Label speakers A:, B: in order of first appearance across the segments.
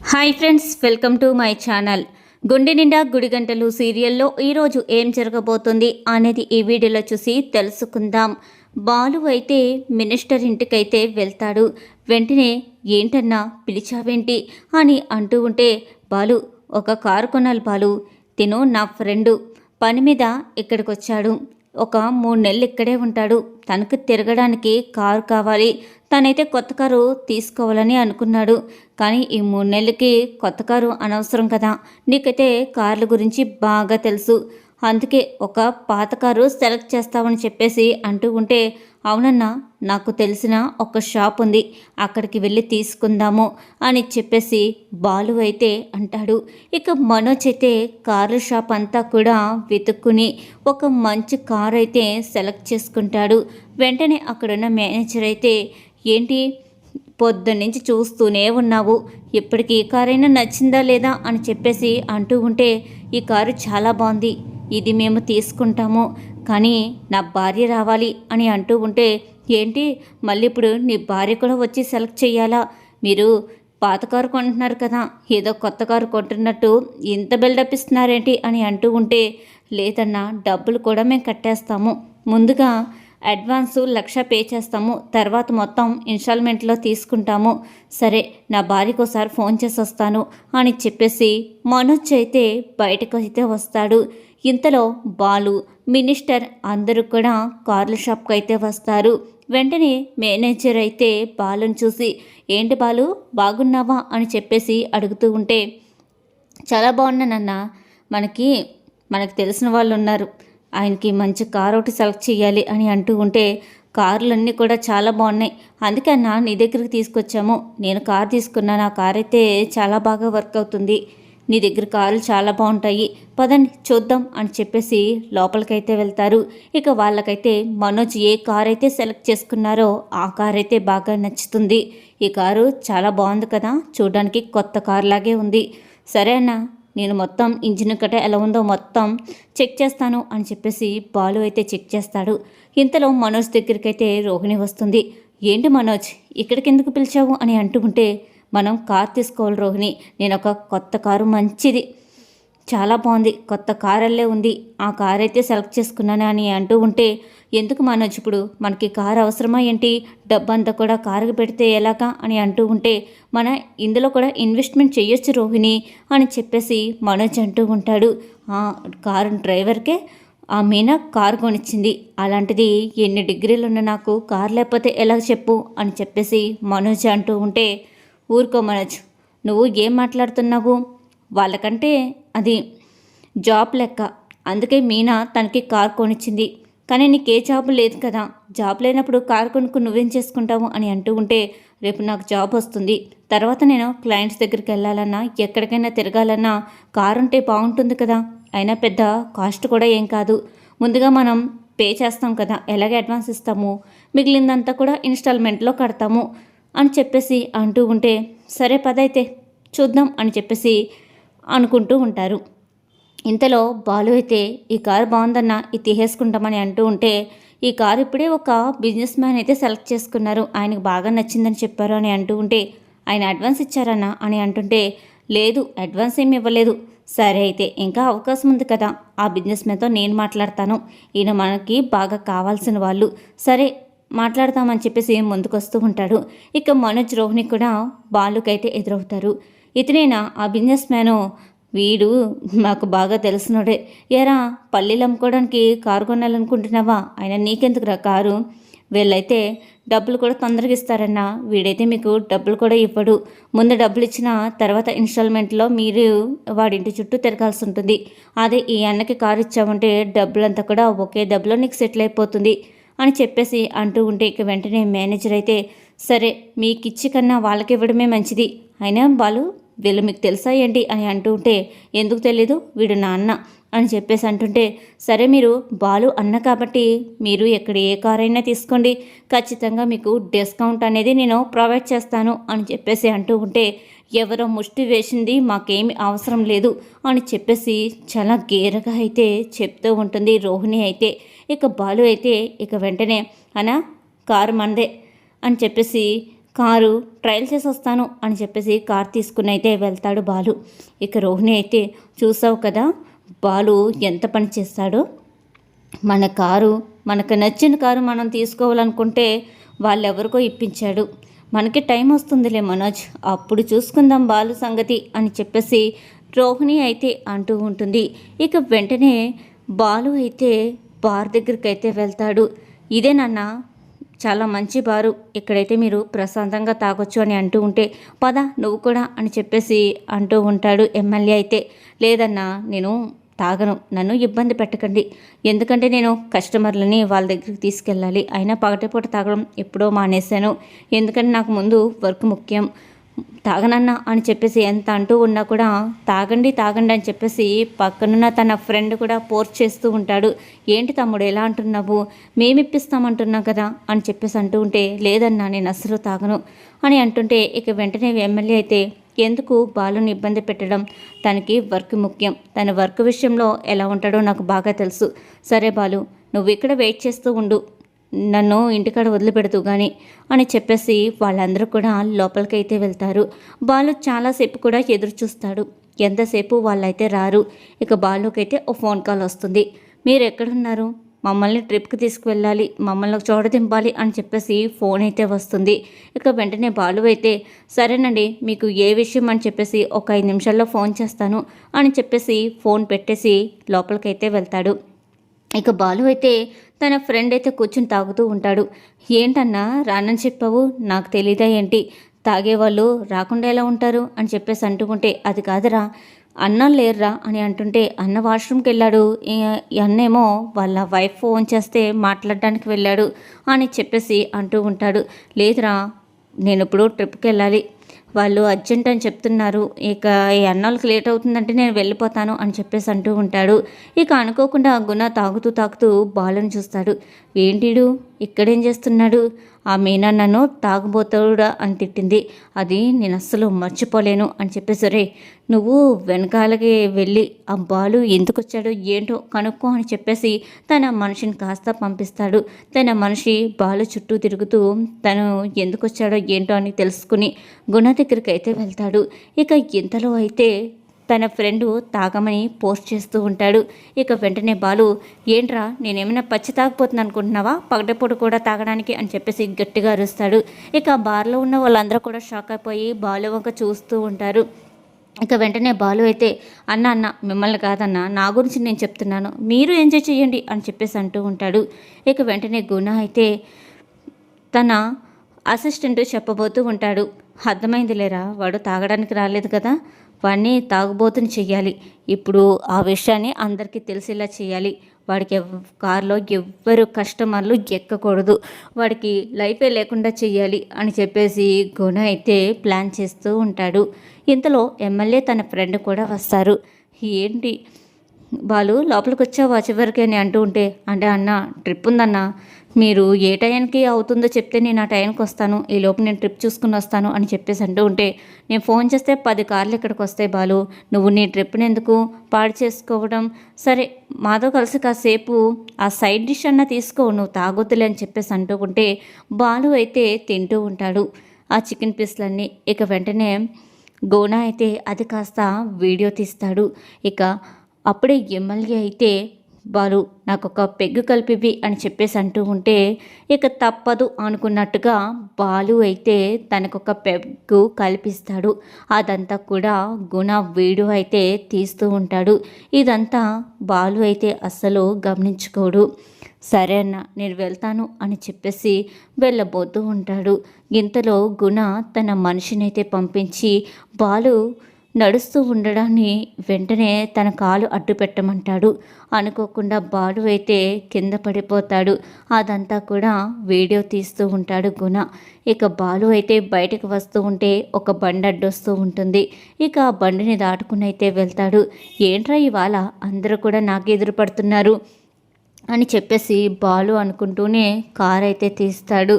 A: Hi friends welcome to my channel. గుండె నిండా గుడిగంటలు సీరియల్లో ఈరోజు ఏం జరగబోతుంది అనేది ఈ వీడియోలో చూసి తెలుసుకుందాం. బాలు అయితే మినిస్టర్ ఇంటికైతే వెళ్తాడు. వెంటనే ఏంటన్నా పిలిచావేంటి? అని అంటూ ఉంటే బాలు ఒక కారు కొనాలి బాలు. తిను నా ఫ్రెండు. పని మీద ఇక్కడికి వచ్చాడు ఒక మూడు నెలలు ఇక్కడే ఉంటాడు. తనకు తిరగడానికి కారు కావాలి. తనైతే కొత్త కారు తీసుకోవాలని అనుకున్నాడు. కానీ ఈ మూడు నెలలకి కొత్త కారు అనవసరం కదా. నీకైతే కార్ల గురించి బాగా తెలుసు. అందుకే ఒక పాత కారు సెలెక్ట్ చేస్తామని చెప్పేసి అంటూ ఉంటే అవునన్నా నాకు తెలిసిన ఒక షాప్ ఉంది. అక్కడికి వెళ్ళి తీసుకుందాము అని చెప్పేసి బాలు అయితే అంటాడు. ఇక మనోజ్ అయితే కార్ల షాప్ అంతా కూడా వెతుక్కుని ఒక మంచి కార్ అయితే సెలెక్ట్ చేసుకుంటాడు. వెంటనే అక్కడున్న మేనేజర్ అయితే ఏంటి? పొద్దున్నుంచి చూస్తూనే ఉన్నావు. ఇప్పటికి ఈ కారైనా నచ్చిందా లేదా? అని చెప్పేసి అంటూ ఉంటే ఈ కారు చాలా బాగుంది. ఇది మేము తీసుకుంటాము. కానీ నా భార్య రావాలి అని అంటూ ఉంటే ఏంటి? మళ్ళీ ఇప్పుడు నీ భార్య కూడా వచ్చి సెలెక్ట్ చేయాలా మీరు పాత కారు కొంటున్నారు కదా ఏదో కొత్త కారు కొంటున్నట్టు ఇంత బిల్డప్ ఇస్తున్నారేంటి? అని అంటూ ఉంటే లేదన్నా డబ్బులు కూడా మేము కట్టేస్తాము. ముందుగా అడ్వాన్సు లక్ష పే చేస్తాము. తర్వాత మొత్తం ఇన్స్టాల్మెంట్లో తీసుకుంటాము. సరే నా భార్యకు ఒకసారి ఫోన్ చేసి వస్తాను అని చెప్పేసి మనోజ్ అయితే బయటకు అయితే వస్తాడు. ఇంతలో బాలు మినిస్టర్ అందరూ కూడా కార్ల షాప్కి అయితే వస్తారు. వెంటనే మేనేజర్ అయితే బాలుని చూసి ఏంటి బాలు బాగున్నావా? అని చెప్పేసి అడుగుతూ ఉంటే చాలా బాగున్నానన్న మనకి మనకు తెలిసిన వాళ్ళు ఉన్నారు. ఆయనకి మంచి కార్ ఒకటి సెలెక్ట్ చేయాలి అని అంటూ ఉంటే కార్లన్నీ కూడా చాలా బాగున్నాయి. అందుకే అన్న నీ దగ్గరికి తీసుకొచ్చాము. నేను కార్ తీసుకున్నాను. ఆ కార్ అయితే చాలా బాగా వర్క్ అవుతుంది. నీ దగ్గర కార్లు చాలా బాగుంటాయి. పదండి చూద్దాం అని చెప్పేసి లోపలికైతే వెళ్తారు. ఇక వాళ్ళకైతే మనోజ్ ఏ కార్ అయితే సెలెక్ట్ చేసుకున్నారో ఆ కార్ అయితే బాగా నచ్చుతుంది. ఈ కారు చాలా బాగుంది కదా. చూడడానికి కొత్త కార్ లాగే ఉంది. సరే అన్న నేను మొత్తం ఇంజిన్ కట్ట ఎలా ఉందో మొత్తం చెక్ చేస్తాను అని చెప్పేసి బాలు అయితే చెక్ చేస్తాడు. ఇంతలో మనోజ్ దగ్గరికి అయితే రోహిణి వస్తుంది. ఏంటి మనోజ్ ఇక్కడికి ఎందుకు పిలిచావు? అని అంటూ ఉంటే మనం కార్ తీసుకోవాలి రోహిణి నేను ఒక కొత్త కారు మంచిది. చాలా బాగుంది కొత్త కారల్లే ఉంది. ఆ కార్ అయితే సెలెక్ట్ చేసుకున్నాను అని అంటూ ఉంటే ఎందుకు మనోజ్ ఇప్పుడు? మనకి కారు అవసరమా ఏంటి? డబ్బంతా కూడా కారుకి పెడితే ఎలాగా? అని అంటూ ఉంటే మన ఇందులో కూడా ఇన్వెస్ట్మెంట్ చేయొచ్చు రోహిణి అని చెప్పేసి మనోజ్ అంటూ ఉంటాడు. ఆ కారు డ్రైవర్కే ఆ మీనా కారు కొనిచ్చింది. అలాంటిది ఎన్ని డిగ్రీలు ఉన్న నాకు కారు లేకపోతే ఎలా చెప్పు? అని చెప్పేసి మనోజ్ అంటూ ఉంటే ఊరుకో మనోజ్ నువ్వు ఏం మాట్లాడుతున్నావు? వాళ్ళకంటే అది జాబ్ లెక్క. అందుకే మీనా తనకి కార్ కొనిచ్చింది. కానీ నీకే జాబ్ లేదు కదా. జాబ్ లేనప్పుడు కార్ కొనుక్కు నువ్వేం చేసుకుంటావు అని అంటూ ఉంటే రేపు నాకు జాబ్ వస్తుంది. తర్వాత నేను క్లయింట్స్ దగ్గరికి వెళ్ళాలన్నా ఎక్కడికైనా తిరగాలన్నా కారు ఉంటే బాగుంటుంది కదా. అయినా పెద్ద కాస్ట్ కూడా ఏం కాదు. ముందుగా మనం పే చేస్తాం కదా. ఎలాగ అడ్వాన్స్ ఇస్తాము? మిగిలిందంతా కూడా ఇన్స్టాల్మెంట్లో కడతాము. అని చెప్పేసి అంటూ ఉంటే సరే పదైతే చూద్దాం అని చెప్పేసి అనుకుంటూ ఉంటారు. ఇంతలో బాలు అయితే ఈ కారు బాగుందన్న ఇది తీసేసుకుంటామని అంటూ ఉంటే ఈ కారు ఇప్పుడే ఒక బిజినెస్ మ్యాన్ అయితే సెలెక్ట్ చేసుకున్నారు. ఆయనకు బాగా నచ్చిందని చెప్పారు అని అంటూ ఉంటే ఆయన అడ్వాన్స్ ఇచ్చారన్న అని అంటుంటే లేదు అడ్వాన్స్ ఏమి ఇవ్వలేదు. సరే అయితే ఇంకా అవకాశం ఉంది కదా. ఆ బిజినెస్ మ్యాన్తో నేను మాట్లాడతాను. ఈయన మనకి బాగా కావాల్సిన వాళ్ళు. సరే మాట్లాడతామని చెప్పేసి ముందుకొస్తూ ఉంటాడు. ఇక మనోజ్ రోహిణి కూడా బాలుకైతే ఎదురవుతారు. ఇతనేనా? ఆ బిజినెస్ మ్యాను వీడు మాకు బాగా తెలిసినోడే ఎరా పల్లీలు అమ్ముకోవడానికి కారు కొనాలనుకుంటున్నావా? ఆయన నీకెందుకురా కారు? వీళ్ళైతే డబ్బులు కూడా తొందరగా ఇస్తారన్నా. వీడైతే మీకు డబ్బులు కూడా ఇవ్వడు. ముందు డబ్బులు ఇచ్చిన తర్వాత ఇన్స్టాల్మెంట్లో మీరు వాడింటి చుట్టూ తిరగాల్సి ఉంటుంది. అదే ఈ అన్నకి కారు ఇచ్చామంటే డబ్బులంతా కూడా ఒకే డబ్బులో నీకు సెటిల్ అయిపోతుంది. అని చెప్పేసి అంటూ ఉంటే ఇక వెంటనే మేనేజర్ అయితే సరే మీకు ఇచ్చి కన్నా వాళ్ళకి ఇవ్వడమే మంచిది. అయినా వాళ్ళు వీళ్ళు మీకు తెలుసా ఏంటి? అని అంటూ ఉంటే ఎందుకు తెలీదు వీడు నా అన్న అని చెప్పేసి అంటుంటే సరే మీరు బాలు అన్న కాబట్టి మీరు ఎక్కడ ఏ కార్ అయినా తీసుకోండి. ఖచ్చితంగా మీకు డిస్కౌంట్ అనేది నేను ప్రొవైడ్ చేస్తాను. అని చెప్పేసి అంటూ ఉంటే ఎవరో ముష్టి వేసింది మాకేమి అవసరం లేదు. అని చెప్పేసి చాలా గేరగా అయితే చెప్తూ ఉంటుంది రోహిణి అయితే. ఇక బాలు అయితే ఇక వెంటనే అనా కారు మందే అని చెప్పేసి కారు ట్రయల్ చేసి వస్తాను అని చెప్పేసి కార్ తీసుకుని అయితే వెళ్తాడు బాలు. ఇక రోహిణి అయితే చూసావు కదా బాలు ఎంత పని చేస్తాడో. మన కారు మనకు నచ్చిన కారు మనం తీసుకోవాలనుకుంటే వాళ్ళెవరికో ఇప్పించాడు. మనకి టైం వస్తుందిలే మనోజ్ అప్పుడు చూసుకుందాం బాలు సంగతి అని చెప్పేసి రోహిణి అయితే అంటూ ఉంటుంది. ఇక వెంటనే బాలు అయితే బార్ దగ్గరికి అయితే వెళ్తాడు. ఇదే నాన్న చాలా మంచి బారు. ఇక్కడైతే మీరు ప్రశాంతంగా తాగొచ్చు అని అంటూ ఉంటే పద నువ్వు కూడా అని చెప్పేసి అంటూ ఉంటాడు ఎమ్మెల్యే అయితే. లేదన్నా నేను తాగను. నన్ను ఇబ్బంది పెట్టకండి. ఎందుకంటే నేను కస్టమర్లని వాళ్ళ దగ్గరికి తీసుకెళ్ళాలి. అయినా పగటిపూట తాగడం ఎప్పుడో మానేశాను. ఎందుకంటే నాకు ముందు వర్క్ ముఖ్యం. తాగనన్నా అని చెప్పేసి ఎంత అంటూ ఉన్నా కూడా తాగండి తాగండి అని చెప్పేసి పక్కనున్న తన ఫ్రెండ్ కూడా పోర్చ్ చేస్తూ ఉంటాడు. ఏంటి తమ్ముడు ఎలా అంటున్నావు? మేమిప్పిస్తామంటున్నాం కదా అని చెప్పేసి అంటూ ఉంటే లేదన్నా నేను అస్సలు తాగను అని అంటుంటే ఇక వెంటనే ఎమ్మెల్యే అయితే ఎందుకు బాలుని ఇబ్బంది పెట్టడం? తనకి వర్క్ ముఖ్యం. తన వర్క్ విషయంలో ఎలా ఉంటాడో నాకు బాగా తెలుసు. సరే బాలు నువ్వు ఇక్కడ వెయిట్ చేస్తూ ఉండు. నన్ను ఇంటికాడ వదిలిపెడుతూ కానీ అని చెప్పేసి వాళ్ళందరూ కూడా లోపలికైతే వెళ్తారు. బాలు చాలాసేపు కూడా ఎదురు చూస్తాడు. ఎంతసేపు వాళ్ళైతే రారు ఇక బాలుకైతే ఓ ఫోన్ కాల్ వస్తుంది. మీరు ఎక్కడున్నారు? మమ్మల్ని ట్రిప్కి తీసుకువెళ్ళాలి మమ్మల్ని చోట దింపాలి అని చెప్పేసి ఫోన్ అయితే వస్తుంది. ఇక వెంటనే బాలు అయితే సరేనండి మీకు ఏ విషయం అని చెప్పేసి ఒక ఐదు నిమిషాల్లో ఫోన్ చేస్తాను అని చెప్పేసి ఫోన్ పెట్టేసి లోపలికైతే వెళ్తాడు. ఇక బాలు అయితే తన ఫ్రెండ్ అయితే కూర్చుని తాగుతూ ఉంటాడు. ఏంటన్నా రానని చెప్పావు? నాకు తెలీదా ఏంటి? తాగేవాళ్ళు రాకుండా ఎలా ఉంటారు? అని చెప్పేసి అంటుకుంటే అది కాదురా అన్నం లేరురా అని అంటుంటే అన్న వాష్రూమ్కి వెళ్ళాడు. అన్నేమో వాళ్ళ వైఫ్ ఫోన్ చేస్తే మాట్లాడడానికి వెళ్ళాడు అని చెప్పేసి అంటూ ఉంటాడు. లేదురా నేను ఇప్పుడు ట్రిప్కి వెళ్ళాలి. వాళ్ళు అర్జెంట్ అని చెప్తున్నారు. ఇక ఈ అన్నోళ్ళకి లేట్ అవుతుందంటే నేను వెళ్ళిపోతాను అని చెప్పేసి అంటూ ఉంటాడు. ఇక అనుకోకుండా గుణ తాగుతూ తాగుతూ బాలను చూస్తాడు. ఏంటిడు ఇక్కడేం చేస్తున్నాడు? ఆ మీనా నన్ను తాగుబోతాడా అని తిట్టింది. అది నేను అస్సలు మర్చిపోలేను అని చెప్పేసి రే నువ్వు వెనకాలకి వెళ్ళి ఆ బాలు ఎందుకు వచ్చాడు ఏంటో కనుక్కో అని చెప్పేసి తన మనిషిని కాస్త పంపిస్తాడు. తన మనిషి బాలు చుట్టూ తిరుగుతూ తను ఎందుకు వచ్చాడో ఏంటో అని తెలుసుకుని గుణ దగ్గరికి అయితే వెళ్తాడు. ఇక ఇంతలో అయితే తన ఫ్రెండు తాగమని పోస్ట్ చేస్తూ ఉంటాడు. ఇక వెంటనే బాలు ఏంట్రా నేనేమైనా పచ్చి తాగిపోతుంది అనుకుంటున్నావా పగటిపూట కూడా తాగడానికి అని చెప్పేసి గట్టిగా అరుస్తాడు. ఇక బార్లో ఉన్న వాళ్ళందరూ కూడా షాక్ అయిపోయి బాలు వంక చూస్తూ ఉంటారు. ఇక వెంటనే బాలు అయితే అన్న అన్న మిమ్మల్ని కాదన్న నా గురించి నేను చెప్తున్నాను. మీరు ఎంజాయ్ చేయండి అని చెప్పేసి అంటూ ఉంటాడు. ఇక వెంటనే గుణ అయితే తన అసిస్టెంట్ చెప్పబోతూ ఉంటాడు. అర్థమైంది లేరా వాడు తాగడానికి రాలేదు కదా? వాడిని తాగుబోతుని చెయ్యాలి. ఇప్పుడు ఆ విషయాన్ని అందరికీ తెలిసేలా చేయాలి వాడికి కారులో ఎవ్వరు కస్టమర్లు ఎక్కకూడదు. వాడికి లైఫే లేకుండా చెయ్యాలి అని చెప్పేసి గుణ అయితే ప్లాన్ చేస్తూ ఉంటాడు. ఇంతలో ఎమ్మెల్యే తన ఫ్రెండ్ కూడా వస్తారు. ఏంటి? వాళ్ళు లోపలికి వచ్చావా చివరికి? అని అంటూ ఉంటే అంటే అన్న ట్రిప్ ఉందన్న మీరు ఏ టైంకి అవుతుందో చెప్తే నేను ఆ టైంకి వస్తాను ఈ లోపు నేను ట్రిప్ చూసుకుని వస్తాను అని చెప్పేసి అంటూ ఉంటే నేను ఫోన్ చేస్తే పది కార్లు ఇక్కడికి వస్తాయి బాలు. నువ్వు నీ ట్రిప్ని ఎందుకు పాడు చేసుకోవడం? సరే మాతో కలిసి కాసేపు ఆ సైడ్ డిష్ అన్న తీసుకో నువ్వు తాగొద్దులే అని చెప్పేసి అంటూ ఉంటే బాలు అయితే తింటూ ఉంటాడు ఆ చికెన్ పీస్లన్నీ. ఇక వెంటనే గోనా అయితే అది కాస్త వీడియో తీస్తాడు. ఇక అప్పుడే ఎమ్మెల్యే అయితే బాలు నాకు ఒక పెగ్గు కలిపివి అని చెప్పేసి అంటూ ఉంటే ఇక తప్పదు అనుకున్నట్టుగా బాలు అయితే తనకొక పెగ్గు కల్పిస్తాడు. అదంతా కూడా గుణ వీడియో అయితే తీస్తూ ఉంటాడు. ఇదంతా బాలు అయితే అస్సలు గమనించుకోడు. సరే అన్న నేను వెళ్తాను అని చెప్పేసి వెళ్ళబోతూ ఉంటాడు. ఇంతలో గుణ తన మనిషినైతే పంపించి బాలు నడుస్తూ ఉండడాన్ని వెంటనే తన కాలు అడ్డు పెట్టమంటాడు. అనుకోకుండా బాలు అయితే కింద పడిపోతాడు. అదంతా కూడా వీడియో తీస్తూ ఉంటాడు గుణ. ఇక బాలు అయితే బయటకు వస్తూ ఉంటే ఒక బండి అడ్డొస్తూ ఉంటుంది. ఇక ఆ బండిని దాటుకుని అయితే వెళ్తాడు. ఏంట్రా ఇవాళ? అందరూ కూడా నాకు ఎదురు పడుతున్నారు అని చెప్పేసి బాలు అనుకుంటూనే కార్ అయితే తీస్తాడు.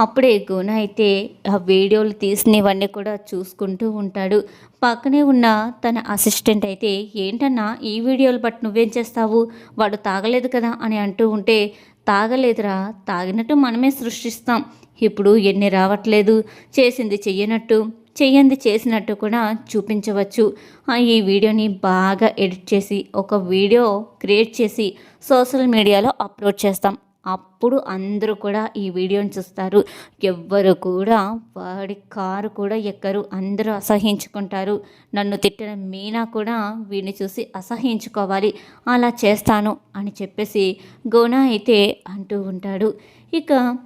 A: అప్పుడే గుణ అయితే ఆ వీడియోలు తీసినవన్నీ కూడా చూసుకుంటూ ఉంటాడు. పక్కనే ఉన్న తన అసిస్టెంట్ అయితే ఏంటన్నా ఈ వీడియోలు బట్టి నువ్వేం చేస్తావు? వాడు తాగలేదు కదా? అని అంటూ ఉంటే తాగలేదురా తాగినట్టు మనమే సృష్టిస్తాం. ఇప్పుడు ఎన్ని రావట్లేదు. చేసింది చెయ్యనట్టు చెయ్యంది చేసినట్టు కూడా చూపించవచ్చు. ఆ, ఈ వీడియోని బాగా ఎడిట్ చేసి ఒక వీడియో క్రియేట్ చేసి సోషల్ మీడియాలో అప్లోడ్ చేస్తాం. అప్పుడు అందరూ కూడా ఈ వీడియోని చూస్తారు. ఎవ్వరు కూడా వాడి కారు కూడా ఎక్కరు. అందరూ అసహించుకుంటారు నన్ను తిట్టిన మీనా కూడా వీడిని చూసి అసహించుకోవాలి అలా చేస్తాను అని చెప్పేసి గోనా అయితే అంటూ ఉంటాడు. ఇక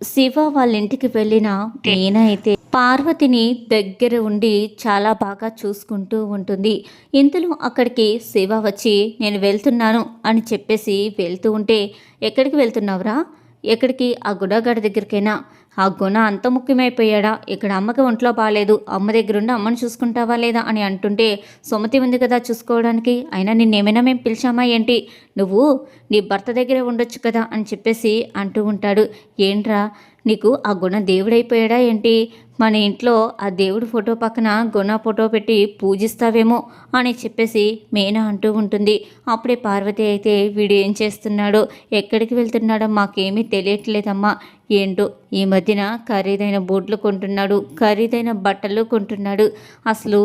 A: శివ వాళ్ళ ఇంటికి వెళ్ళిన మీనా అయితే పార్వతిని దగ్గర ఉండి చాలా బాగా చూసుకుంటూ ఉంటుంది. ఇంతలో అక్కడికి శివ వచ్చి నేను వెళ్తున్నాను అని చెప్పేసి వెళ్తూ ఉంటే ఎక్కడికి వెళ్తున్నావురా? ఎక్కడికి? ఆ గుణగాడి దగ్గరికైనా? ఆ గుణ అంత ముఖ్యమైపోయాడా? ఇక్కడ అమ్మకి ఒంట్లో బాగాలేదు అమ్మ దగ్గర ఉండి అమ్మని చూసుకుంటావా లేదా? అని అంటుంటే సుమతి ఉంది కదా చూసుకోవడానికి. అయినా నిన్నేమైనా మేము పిలిచామా ఏంటి? నువ్వు నీ భర్త దగ్గరే ఉండొచ్చు కదా అని చెప్పేసి అంటూ ఉంటాడు. ఏంట్రా? నీకు ఆ గుణ దేవుడైపోయాడా ఏంటి? మన ఇంట్లో ఆ దేవుడి ఫోటో పక్కన గుణ ఫోటో పెట్టి పూజిస్తావేమో అని చెప్పేసి మీనా అంటూ ఉంటుంది. అప్పుడే పార్వతి అయితే వీడు ఏం చేస్తున్నాడో ఎక్కడికి వెళ్తున్నాడో మాకేమీ తెలియట్లేదమ్మా. ఏంటో ఈ మధ్యన ఖరీదైన బూట్లు కొంటున్నాడు ఖరీదైన బట్టలు కొంటున్నాడు. అసలు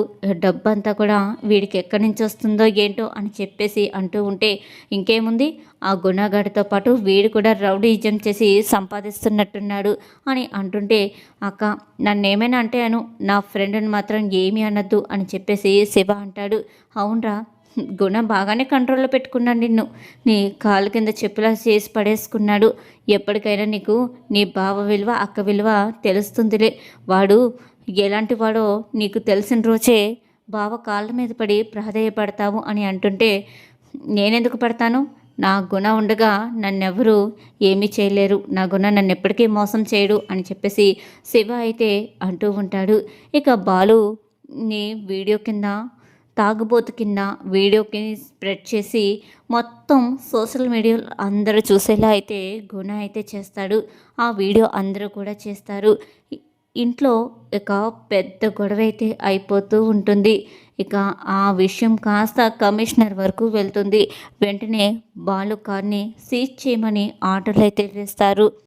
A: డబ్బంతా కూడా వీడికి ఎక్కడి నుంచి వస్తుందో ఏంటో అని చెప్పేసి అంటూ ఉంటే ఇంకేముంది? ఆ గుణగాడితో పాటు వీడు కూడా రౌడీజం చేసి సంపాదిస్తున్నట్టున్నాడు అని అంటుంటే అక్క నన్ను నన్నేమైనా అంటే అను నా ఫ్రెండ్ని మాత్రం ఏమీ అనద్దు అని చెప్పేసి శివ అంటాడు. అవునరా గుణ బాగానే కంట్రోల్లో పెట్టుకున్నాడు నిన్ను. నీ కాలు కింద చెప్పులా చేసి పడేసుకున్నాడు. ఎప్పటికైనా నీకు నీ బావ విలువ అక్క విలువ తెలుస్తుందిలే. వాడు ఎలాంటి వాడో నీకు తెలిసిన రోజే బావ కాళ్ళ మీద పడి ప్రాధేయపడతావు అని అంటుంటే నేనెందుకు పడతాను? నా గుణ ఉండగా నన్నెవరూ ఏమీ చేయలేరు. నా గుణ నన్ను ఎప్పటికీ మోసం చేయడు అని చెప్పేసి శివ అయితే అంటూ ఉంటాడు. ఇక బాలుని వీడియో కింద తాగుబోతు కింద వీడియోకి స్ప్రెడ్ చేసి మొత్తం సోషల్ మీడియాలో అందరూ చూసేలా అయితే గుణ అయితే చేస్తాడు. ఆ వీడియో అందరూ కూడా చేస్తారు. ఇంట్లో ఇక పెద్ద గొడవ అయితే అయిపోతూ ఉంటుంది. ఇక ఆ విషయం కాస్త కమిషనర్ వరకు వెళ్తుంది. వెంటనే బాలు కార్ని సీజ్ చేయమని ఆర్డర్లు అయితే వేస్తారు.